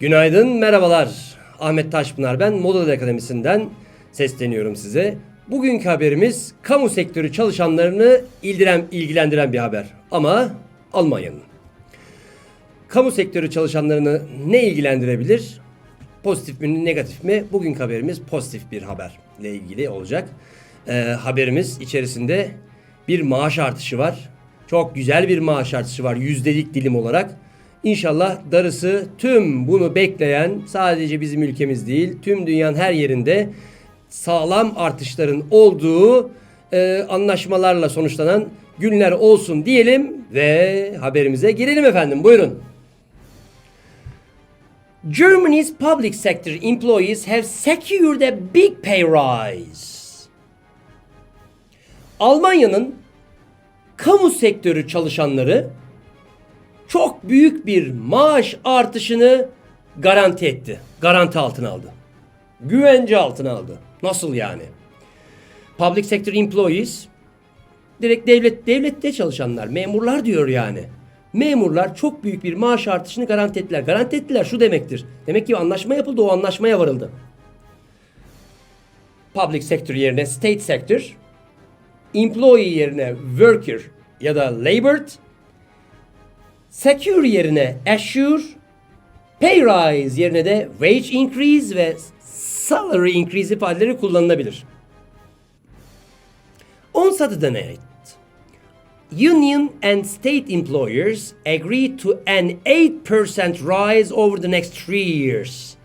Günaydın, merhabalar. Ahmet Taşpınar ben Moda Akademisi'nden sesleniyorum size. Bugünkü haberimiz kamu sektörü çalışanlarını ildiren, ilgilendiren bir haber. Ama Almanya'nın. Kamu sektörü çalışanlarını ne ilgilendirebilir? Pozitif mi, negatif mi? Bugünkü haberimiz pozitif bir haberle ilgili olacak. Ee, haberimiz içerisinde bir maaş artışı var. Çok güzel bir maaş artışı var yüzdelik dilim olarak. İnşallah darısı tüm bunu bekleyen sadece bizim ülkemiz değil tüm dünyanın her yerinde sağlam artışların olduğu e, anlaşmalarla sonuçlanan günler olsun diyelim ve haberimize girelim efendim buyurun. Germany's public sector employees have secured a big pay rise. Almanya'nın kamu sektörü çalışanları çok büyük bir maaş artışını garanti etti. Garanti altına aldı. Güvence altına aldı. Nasıl yani? Public sector employees direkt devlet devlette çalışanlar, memurlar diyor yani. Memurlar çok büyük bir maaş artışını garanti ettiler. Garanti ettiler şu demektir. Demek ki anlaşma yapıldı, o anlaşmaya varıldı. Public sector yerine state sector, employee yerine worker ya da labored, secure yerine assure, pay rise yerine de wage increase ve salary increase ifadeleri kullanılabilir. On Saturday night, union and state employers agreed to an 8% rise over the next three years,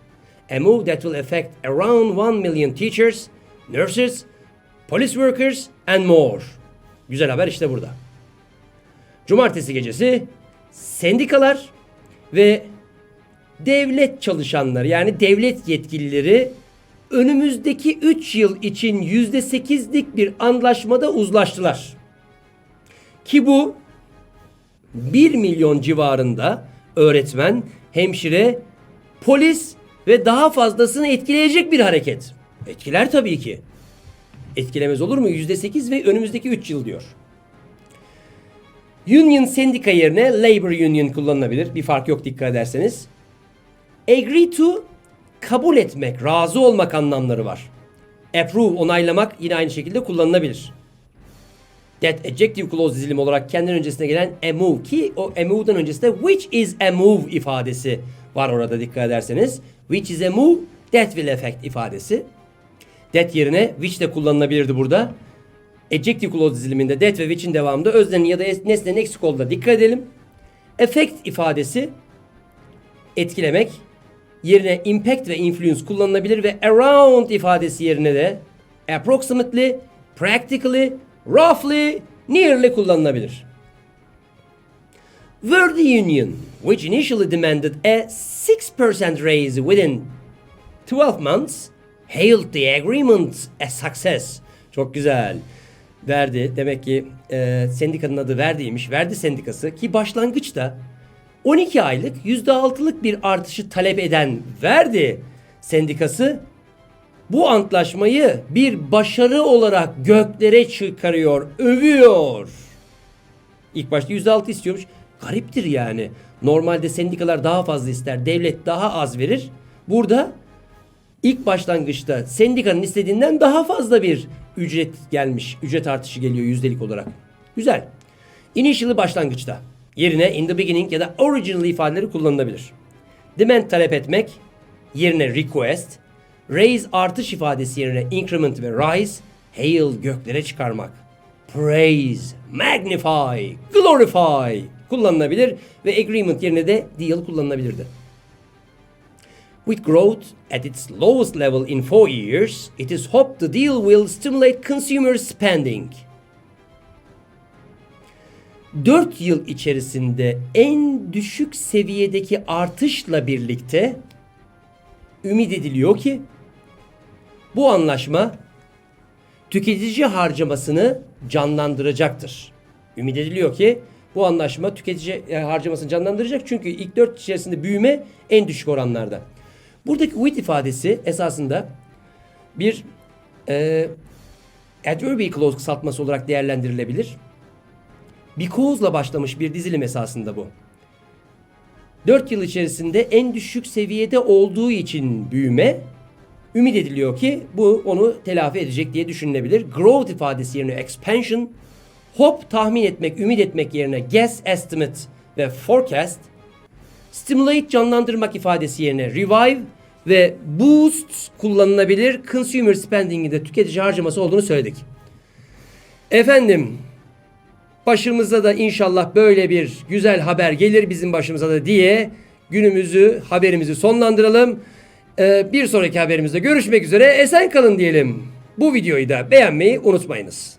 a move that will affect around 1 million teachers, nurses, police workers and more. Güzel haber işte burada. Cumartesi gecesi sendikalar ve devlet çalışanları yani devlet yetkilileri önümüzdeki 3 yıl için %8'lik bir anlaşmada uzlaştılar. Ki bu 1 milyon civarında öğretmen, hemşire, polis ve daha fazlasını etkileyecek bir hareket. Etkiler tabii ki. Etkilemez olur mu? %8 ve önümüzdeki 3 yıl diyor. Union sendika yerine labor union kullanılabilir. Bir fark yok dikkat ederseniz. Agree to kabul etmek, razı olmak anlamları var. Approve, onaylamak yine aynı şekilde kullanılabilir. That adjective clause dizilim olarak kendinden öncesine gelen a move ki o a move'dan öncesinde which is a move ifadesi var orada dikkat ederseniz. Which is a move that will affect ifadesi. That yerine which de kullanılabilirdi burada. Adjective clause diziliminde that ve which'in devamında öznenin ya da nesnenin eksik olduğuna dikkat edelim. Affect ifadesi etkilemek yerine impact ve influence kullanılabilir ve around ifadesi yerine de approximately, practically, roughly, nearly kullanılabilir. Were the union, which initially demanded a 6% raise within 12 months, hailed the agreement a success. Çok güzel. Verdi. Demek ki e, sendikanın adı Verdi'ymiş. Verdi sendikası ki başlangıçta 12 aylık %6'lık bir artışı talep eden Verdi sendikası bu antlaşmayı bir başarı olarak göklere çıkarıyor, övüyor. İlk başta %6 istiyormuş. Gariptir yani. Normalde sendikalar daha fazla ister, devlet daha az verir. Burada ilk başlangıçta sendikanın istediğinden daha fazla bir ücret gelmiş. Ücret artışı geliyor yüzdelik olarak. Güzel. Initially başlangıçta. Yerine in the beginning ya da original ifadeleri kullanılabilir. Demand talep etmek yerine request. Raise artış ifadesi yerine increment ve rise. Hail göklere çıkarmak. Praise, magnify, glorify kullanılabilir ve agreement yerine de deal kullanılabilirdi. With growth at its lowest level in four years, it is hoped the deal will stimulate consumer spending. 4 yıl içerisinde en düşük seviyedeki artışla birlikte ümit ediliyor ki bu anlaşma tüketici harcamasını canlandıracaktır. Ümit ediliyor ki bu anlaşma tüketici e, harcamasını canlandıracak çünkü ilk 4 içerisinde büyüme en düşük oranlarda. Buradaki with ifadesi esasında bir e, adverbial clause kısaltması olarak değerlendirilebilir. Because'la başlamış bir dizilim esasında bu. 4 yıl içerisinde en düşük seviyede olduğu için büyüme ümit ediliyor ki bu onu telafi edecek diye düşünülebilir. Growth ifadesi yerine expansion, hope tahmin etmek, ümit etmek yerine guess, estimate ve forecast, stimulate canlandırmak ifadesi yerine revive ve boost kullanılabilir. Consumer spending'in de tüketici harcaması olduğunu söyledik. Efendim başımıza da inşallah böyle bir güzel haber gelir bizim başımıza da diye günümüzü haberimizi sonlandıralım. Ee, bir sonraki haberimizde görüşmek üzere esen kalın diyelim. Bu videoyu da beğenmeyi unutmayınız.